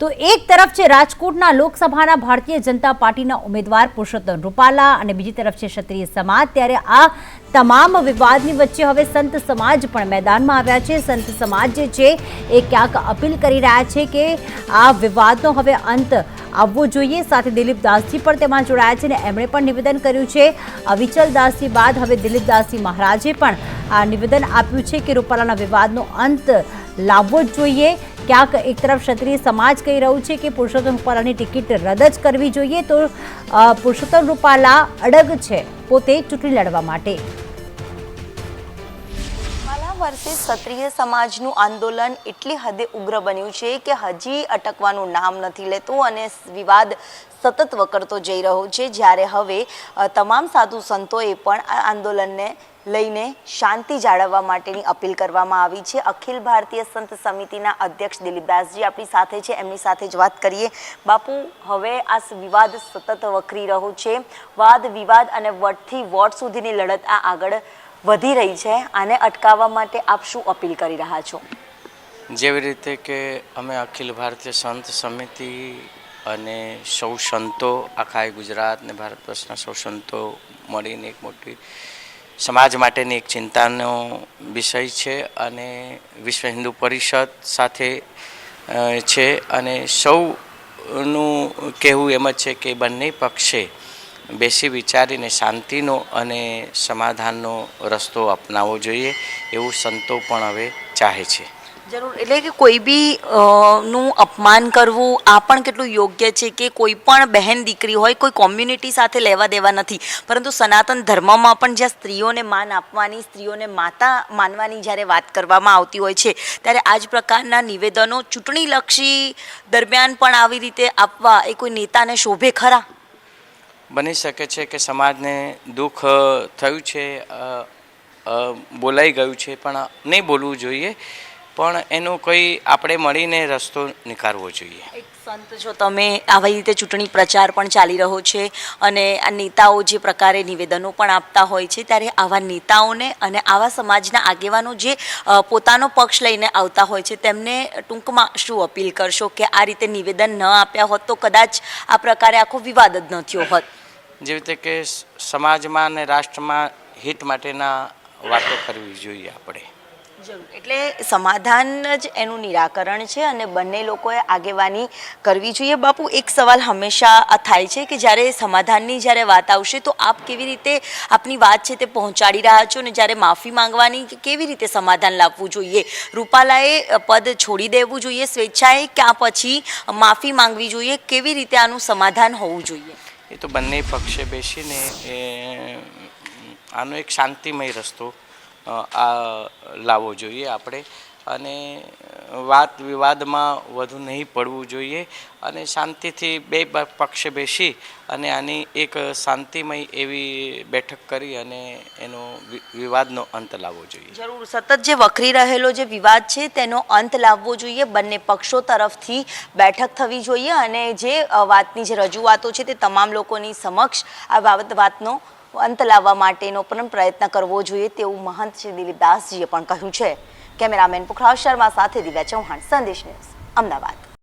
તો એક તરફ છે રાજકોટના લોકસભાના ભારતીય જનતા પાર્ટીના ઉમેદવાર પુરુષોત્તમ રૂપાલા અને બીજી તરફ છે ક્ષત્રિય સમાજ. ત્યારે આ તમામ વિવાદની વચ્ચે હવે સંત સમાજ પણ મેદાનમાં આવ્યા છે. સંત સમાજ જે છે એ ક્યાંક અપીલ કરી રહ્યા છે કે આ વિવાદનો હવે અંત આવવો જોઈએ. સાથે દિલીપ દાસજી પણ તેમાં જોડાયા છે અને એમણે પણ નિવેદન કર્યું છે. અવિચલ દાસજી બાદ હવે દિલીપ દાસજી મહારાજે પણ આ નિવેદન આપ્યું છે કે રૂપાલાના વિવાદનો અંત લાવવો જ જોઈએ. ક્યાંક એક તરફ ક્ષત્રિય સમાજ કહી રહ્યું છે કે પુરુષોત્તમ રૂપાલાની ટિકિટ રદ જ કરવી જોઈએ તો પુરુષોત્તમ રૂપાલા અડગ છે પોતે ચૂંટણી લડવા માટે. વર્ષે ક્ષત્રિય સમાજનું આંદોલન એટલી હદે ઉગ્ર બન્યું છે કે હજી અટકવાનું નામ નથી લેતું અને વિવાદ સતત વકરતો જઈ રહ્યો છે. જ્યારે હવે તમામ સાધુ સંતોએ પણ આ આંદોલનને લઈને શાંતિ જાળવવા માટેની અપીલ કરવામાં આવી છે. અખિલ ભારતીય સંત સમિતિના અધ્યક્ષ દિલીપદાસજી આપણી સાથે છે. એમની સાથે જ વાત કરીએ. બાપુ, હવે આ વિવાદ સતત વકરી રહ્યો છે. વાદ, વિવાદ અને વટથી વોટ સુધીની લડત આ આગળ વધી રહી છે, આને અટકાવવા માટે આપ શું અપીલ કરી રહ્યા છો? જેવી રીતે કે અમે અખિલ ભારતીય સંત સમિતિ અને સૌ સંતો, આખા ગુજરાત ને ભારત વર્ષના સૌ સંતો મળીને એક મોટી સમાજ માટેની એક ચિંતાનો વિષય છે અને વિશ્વ હિન્દુ પરિષદ સાથે છે અને સૌનું કહેવું એમ જ છે કે બંને પક્ષે બેસી વિચારીને શાંતિનો અને સમાધાનનો રસ્તો અપનાવવો જોઈએ એવું સંતો પણ હવે ચાહે છે. જરૂર. એટલે કે કોઈ બી નું અપમાન કરવું, આ પણ કેટલું યોગ્ય છે કે કોઈ પણ બહેન દીકરી હોય, કોઈ કોમ્યુનિટી સાથે લેવા દેવા નથી. પરંતુ સનાતન ધર્મમાં પણ જ્યાં સ્ત્રીઓને માન આપવાની, સ્ત્રીઓને માતા માનવાની જ્યારે વાત કરવામાં આવતી હોય છે, ત્યારે આ જ પ્રકારના નિવેદનો ચૂંટણીલક્ષી દરમિયાન પણ આવી રીતે આપવા એ કોઈ નેતાને શોભે ખરા? બની શકે છે કે સમાજને દુઃખ થયું છે બોલાઈ ગયું છે, પણ નહીં બોલવું જોઈએ. પણ એનું કોઈ આપણે મળીને રસ્તો નીકાળવો જોઈએ. એક સંત છો તમે આવી રીતે ચૂંટણી પ્રચાર પણ ચાલી રહ્યો છે અને આ નેતાઓ જે પ્રકારે નિવેદનો પણ આપતા હોય છે ત્યારે આવા નેતાઓને અને આવા સમાજના આગેવાનો જે પોતાનો પક્ષ લઈને આવતા હોય છે તેમને ટૂંકમાં શું અપીલ કરશો કે આ રીતે નિવેદન ન આપ્યા હોત તો કદાચ આ પ્રકારે આખો વિવાદ જ ન થયો હોત? જેવી રીતે કે સમાજમાં અને રાષ્ટ્રમાં હિત માટેના વાતો કરવી જોઈએ આપણે. એટલે સમાધાન જ એનું નિરાકરણ છે અને બંને લોકોએ આગેવાની કરવી જોઈએ. બાપુ, એક સવાલ હંમેશા થાય છે કે જ્યારે સમાધાનની જ્યારે વાત આવશે તો આપ કેવી રીતે આપની વાત છે તે પહોંચાડી રહ્યા છો અને જ્યારે માફી માંગવાની કે કેવી રીતે સમાધાન લાવવું જોઈએ? રૂપાલાએ પદ છોડી દેવું જોઈએ. સ્વેચ્છાએ ક્યાં પછી માફી માંગવી જોઈએ? કેવી રીતે આનું સમાધાન હોવું જોઈએ? એ તો બંને પક્ષે બેસીને આનો એક શાંતિમય રસ્તો આ લાવવો જોઈએ આપણે. અને વાત વિવાદમાં વધુ નહીં પડવું જોઈએ અને શાંતિથી બે પક્ષ બેસી અને આની એક શાંતિમય એવી બેઠક કરી અને એનો વિવાદનો અંત લાવવો જોઈએ. જરૂર. સતત જે વકરી રહેલો જે વિવાદ છે તેનો અંત લાવવો જોઈએ. બંને પક્ષો તરફથી બેઠક થવી જોઈએ અને જે વાતની જે રજૂઆતો છે તે તમામ લોકોની સમક્ષ આ બાબત વાતનો અંત લાવવા માટેનો પણ પ્રયત્ન કરવો જોઈએ તેવું મહંત શ્રી દિલીપદાસજીએ પણ કહ્યું છે. કેમેરામેન પુખરાજ શર્મા સાથે દિવ્યા ચૌહાણ, સંદેશ ન્યૂઝ, અમદાવાદ.